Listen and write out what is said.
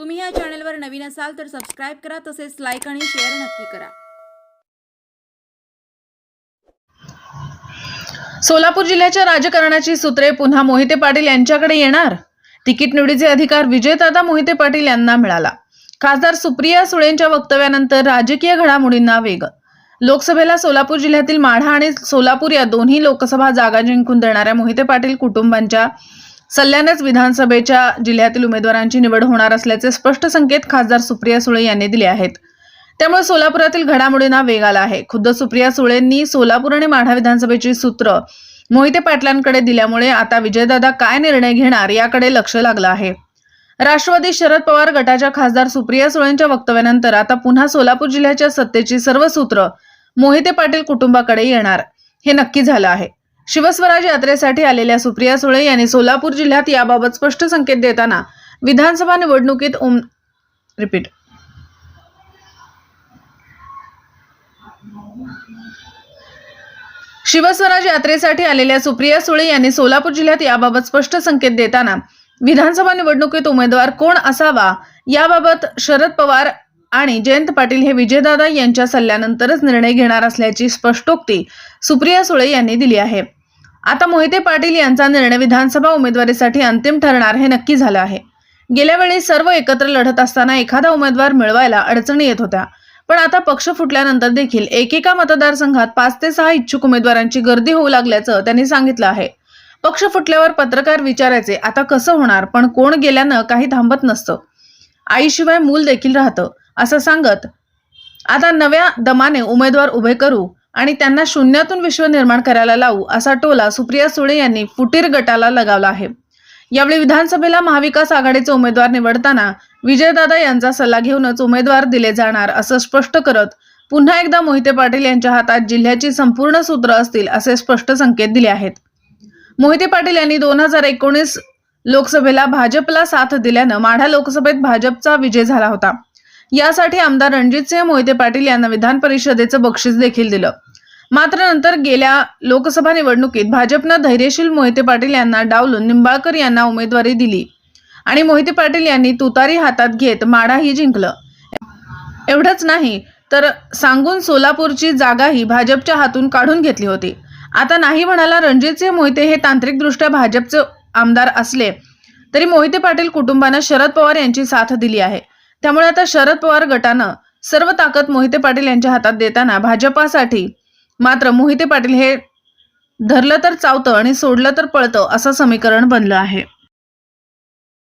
तुम्ही या चॅनलवर नवीन असाल तर सबस्क्राईब करा तसेच लाईक आणि शेअर नक्की करा. सोलापूर जिल्ह्याच्या राजकारणाची सूत्रे पुन्हा मोहिते पाटील यांच्याकडे येणार? तिकीट निवडीचे अधिकार विजयदादा मोहिते पाटील यांना मिळाला. खासदार सुप्रिया सुळेंच्या वक्तव्यानंतर राजकीय घडामोडींना वेग. लोकसभेला सोलापूर जिल्ह्यातील माढा आणि सोलापूर या दोन्ही लोकसभा जागा जिंकून देणाऱ्या मोहिते पाटील कुटुंबांच्या सल्ल्यानेच विधानसभेच्या जिल्ह्यातील उमेदवारांची निवड होणार असल्याचे स्पष्ट संकेत खासदार सुप्रिया सुळे यांनी दिले आहेत. त्यामुळे सोलापुरातील घडामोडींना वेग आला आहे. खुद्द सुप्रिया सुळेंनी सोलापूर आणि माढा विधानसभेची सूत्र मोहिते पाटलांकडे दिल्यामुळे आता विजयदादा काय निर्णय घेणार याकडे लक्ष लागलं आहे. राष्ट्रवादी शरद पवार गटाच्या खासदार सुप्रिया सुळेंच्या वक्तव्यानंतर आता पुन्हा सोलापूर जिल्ह्याच्या सत्तेची सर्व सूत्र मोहिते पाटील कुटुंबाकडे येणार हे नक्की झालं आहे. शिवस्वराज यात्रेसाठी आलेल्या सुप्रिया सुळे यांनी सोलापूर जिल्ह्यात याबाबत स्पष्ट संकेत देताना विधानसभा निवडणुकीत उम रिपीट शिवस्वराज यात्रेसाठी आलेल्या सुप्रिया सुळे यांनी सोलापूर जिल्ह्यात याबाबत स्पष्ट संकेत देताना विधानसभा निवडणुकीत उमेदवार कोण असावा याबाबत शरद पवार आणि जयंत पाटील हे विजयदादा यांच्या सल्ल्यानंतरच निर्णय घेणार असल्याची स्पष्टोक्ती सुप्रिया सुळे यांनी दिली आहे. आता मोहिते पाटील यांचा निर्णय विधानसभा उमेदवारीसाठी अंतिम ठरणार हे नक्की झालं आहे. गेल्या वेळी सर्व एकत्र लढत असताना एखादा उमेदवार मिळवायला अडचणी येत होत्या. पण आता पक्ष फुटल्यानंतर देखील एकेका मतदारसंघात पाच ते सहा इच्छुक उमेदवारांची गर्दी होऊ लागल्याचं त्यांनी सांगितलं आहे. पक्ष फुटल्यावर पत्रकार विचारायचे आता कसं होणार? पण कोण गेल्यानं काही थांबत नसतं. आईशिवाय मूल देखील राहतं असं सांगत आता नव्या दमाने उमेदवार उभे करू आणि त्यांना शून्यातून विश्व निर्माण करायला लावू असा टोला सुप्रिया सुळे यांनी फुटीर गटाला लगावला आहे. यावेळी विधानसभेला महाविकास आघाडीचे उमेदवार निवडताना विजयदादा यांचा सल्ला घेऊनच उमेदवार दिले जाणार असं स्पष्ट करत पुन्हा एकदा मोहिते पाटील यांच्या हातात जिल्ह्याची संपूर्ण सूत्र असतील असे स्पष्ट संकेत दिले आहेत. मोहिते पाटील यांनी दोन हजार एकोणीस लोकसभेला भाजपला साथ दिल्यानं माढा लोकसभेत भाजपचा विजय झाला होता. यासाठी आमदार रणजितसिंह मोहिते पाटील यांना विधान परिषदेचं बक्षीस देखील दिलं. मात्र नंतर गेल्या लोकसभा निवडणुकीत भाजपनं धैर्यशील मोहिते पाटील यांना डावलून निंबाळकर यांना उमेदवारी दिली आणि मोहिते पाटील यांनी तुतारी हातात घेत माढाही जिंकलं. एवढंच नाही तर सांगून सोलापूरची जागाही भाजपच्या हातून काढून घेतली होती. आता नाही म्हणाला रणजितसिंह मोहिते हे तांत्रिकदृष्ट्या भाजपचे आमदार असले तरी मोहिते पाटील कुटुंबानं शरद पवार यांची साथ दिली आहे. त्यामुळे आता शरद पवार गटानं सर्व ताकद मोहिते पाटील यांच्या हातात देताना भाजपासाठी मात्र मोहिते पाटील हे धरलं तर चावतं आणि सोडलं तर पळतं असं समीकरण बनलं आहे.